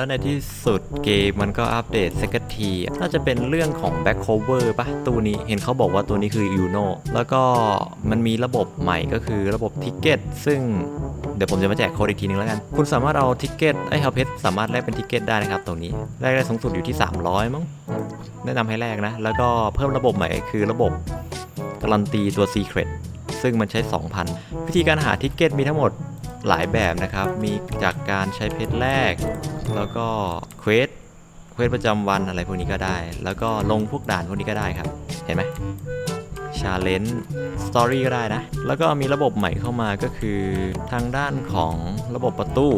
แล้วในที่สุดเกมมันก็อัปเดตสักทีน่าจะเป็นเรื่องของ Back Cover ปะตู้นี้เห็นเขาบอกว่าตัวนี้คือ Uno แล้วก็มันมีระบบใหม่ก็คือระบบทิกเก็ตซึ่งเดี๋ยวผมจะมาแจกโค้ดอีกทีนึงแล้วกัน คุณสามารถเอาทิกเก็ตไอ้เฮาเพชสามารถแลกเป็นทิกเก็ตได้นะครับ ตรงนี้แลกได้สูงสุดอยู่ที่ 300 มั้งแนะนำให้แลกนะ แล้วก็เพิ่มระบบใหม่คือระบบการันตีตัว Secret ซึ่งมันใช้ 2,000 วิธีการหาทิกเก็ตมีทั้งหมด หลายแบบนะครับ มีจากการใช้เพชรแรก แล้วก็เควสเควสประจำวันอะไรพวกนี้ก็ได้ แล้วก็ลงพวกด่านพวกนี้ก็ได้ครับ เห็นไหมชาเลนจ์สตอรี่ก็ได้นะ แล้วก็มีระบบใหม่เข้ามาก็คือทางด้านของระบบประตู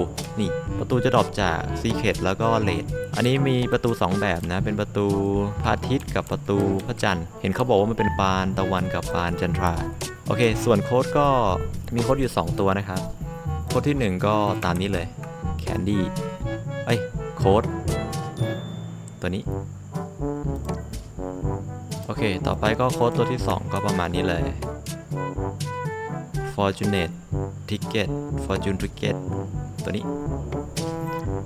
นี่ประตูจะดรอปจากซีเคดแล้วก็เลดอันนี้มีประตู 2 แบบนะ เป็นประตูพระอาทิตย์กับประตูพระจันทร์ เห็นเขาบอกว่ามันเป็นปานตะวันกับปานจันทรา โอเค ส่วนโค้ดก็มีโค้ดอยู่ 2 ตัวนะครับ ค้ดที่ 1 ก็ตามนี้เลย Candy เอ้ยโค้ดตัวนี้ โอเค ต่อไปก็โค้ดตัวที่ 2 ก็ประมาณนี้เลย Fortunate Ticket Fortune Ticket ตัวนี้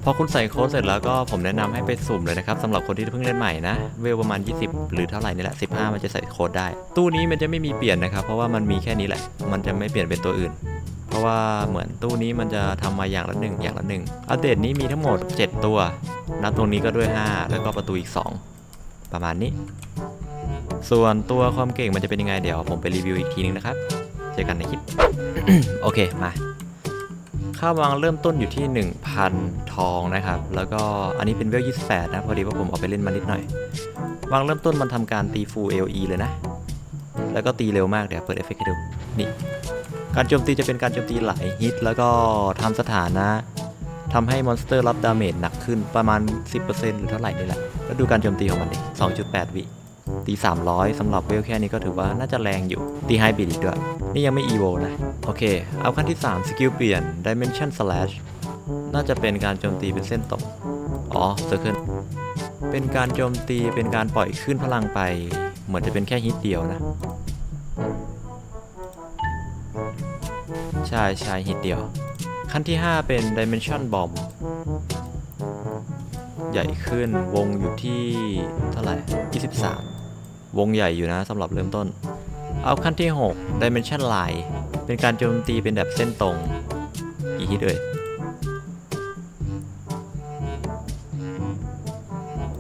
พอคุณใส่โค้ดเสร็จแล้วก็ผมแนะนำให้ไปสุ่มเลยนะครับสำหรับคนที่เพิ่งเล่นใหม่นะ เวลประมาณ 20 หรือเท่าไหร่นี่แหละ 15 มันจะใส่โค้ดได้ ตู้นี้มันจะไม่มีเปลี่ยนนะครับ เพราะว่ามันมีแค่นี้แหละ มันจะไม่เปลี่ยนเป็นตัวอื่น เพราะว่าเหมือนตู้นี้มันจะทำมาอย่างละหนึ่งอย่างละหนึ่งอัปเดตนี้มีทั้งหมด 7 ตัว นับตรงนี้ก็ด้วย 5 แล้วก็ประตูอีก 2 ประมาณนี้ ส่วนตัวความเก่งมันจะเป็นยังไงเดี๋ยวผมไปรีวิวอีกทีนึงนะครับ เจอกันในคลิป โอเคมาค่าวางเริ่มต้นอยู่ที่ 1,000 ทองนะครับ แล้วก็อันนี้เป็นเวล 28 นะ พอดีว่าผมเอาไปเล่นมานิดหน่อย วางเริ่มต้นมันทำการตี full LE เลยนะ แล้วก็ตีเร็วมากเดี๋ยวเปิดเอฟเฟกต์ให้ดู นี่ การโจมตีจะเป็นการโจมตีหลายฮิต แล้วก็ทำสถานะทำให้มอนสเตอร์รับดาเมจหนักขึ้นประมาณ 10%หรือเท่าไหร่นี่แหละแล้วดูการโจมตีของมันดิ2.8 วิ ตี 300สำหรับเวลแค่นี้ก็ถือว่าน่าจะแรงอยู่ ตีไฮบิดอีกด้วย นี่ยังไม่ EVO นะ โอเค เอาขั้นที่ 3 สกิลเปลี่ยน Dimension Slash น่าจะเป็นการโจมตีเป็นเส้นตรงอ๋อ Circle เป็นการโจมตีเป็นการปล่อยขึ้นพลังไป เหมือนจะเป็นแค่ฮิตเดียวนะ ใช่ใช่ฮิตเดียว ขั้นที่ 5 เป็น Dimension Bomb ใหญ่ขึ้นวงอยู่ที่เท่าไหร่ 23 วงใหญ่อยู่นะสำหรับเริ่มต้น เอาขั้นที่ 6 Dimension Line เป็นการโจมตีเป็นแบบเส้นตรง กี่ฮิตเอ่ย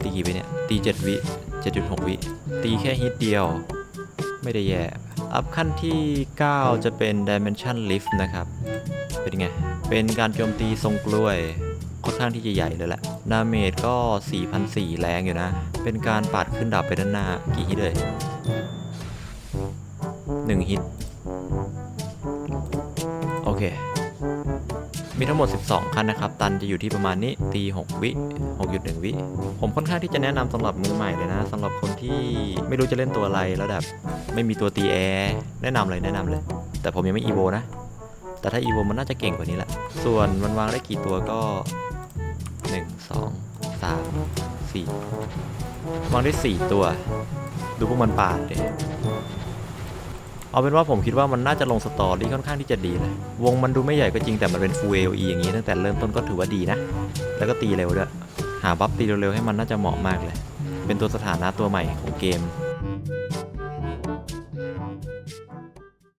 ตีกี่วิเนี่ย ตี 7 วิ 7.6 วิ ตีแค่ฮิตเดียว ไม่ได้แย่ อัพขั้นที่ 9 จะเป็น Dimension Lift นะครับ เป็นไง เป็นการโจมตีทรงกล้วยค่อนข้างที่จะใหญ่เลยแหละ ดาเมจก็ 4,400 แรงอยู่นะ เป็นการปาดขึ้นดับไปด้านหน้า กี่ฮิตเลย 1 ฮิต โอเค มีทั้งหมด 12 คันนะครับ ตันจะอยู่ที่ประมาณนี้ตี 6 วิ 6.1 วิ ผมค่อนข้างที่จะแนะนำสำหรับมือใหม่เลยนะสำหรับคนที่ไม่รู้จะเล่นตัวอะไรแล้วแบบไม่มีตัวตีแอร์แนะนำเลยแนะนำเลย แต่ผมยังไม่อีโวนะ แต่ถ้าอีโวมันน่าจะเก่งกว่านี้แหละ ส่วนมันวางได้กี่ตัวก็ 1 2 3 4 วางได้ 4 ตัว ดูพวกมันปาดเลย เอาเป็นว่าผมคิดว่ามันน่าจะลงสตอรี่ค่อนข้างที่จะดีเลยวงมันดูไม่ใหญ่ก็จริงแต่มันเป็น full AOE อย่างนี้ตั้งแต่เริ่มต้นก็ถือว่าดีนะ แล้วก็ตีเร็วด้วย หาบัฟตีเร็วๆให้มันน่าจะเหมาะมากเลย เป็นตัวสถานะตัวใหม่ของเกม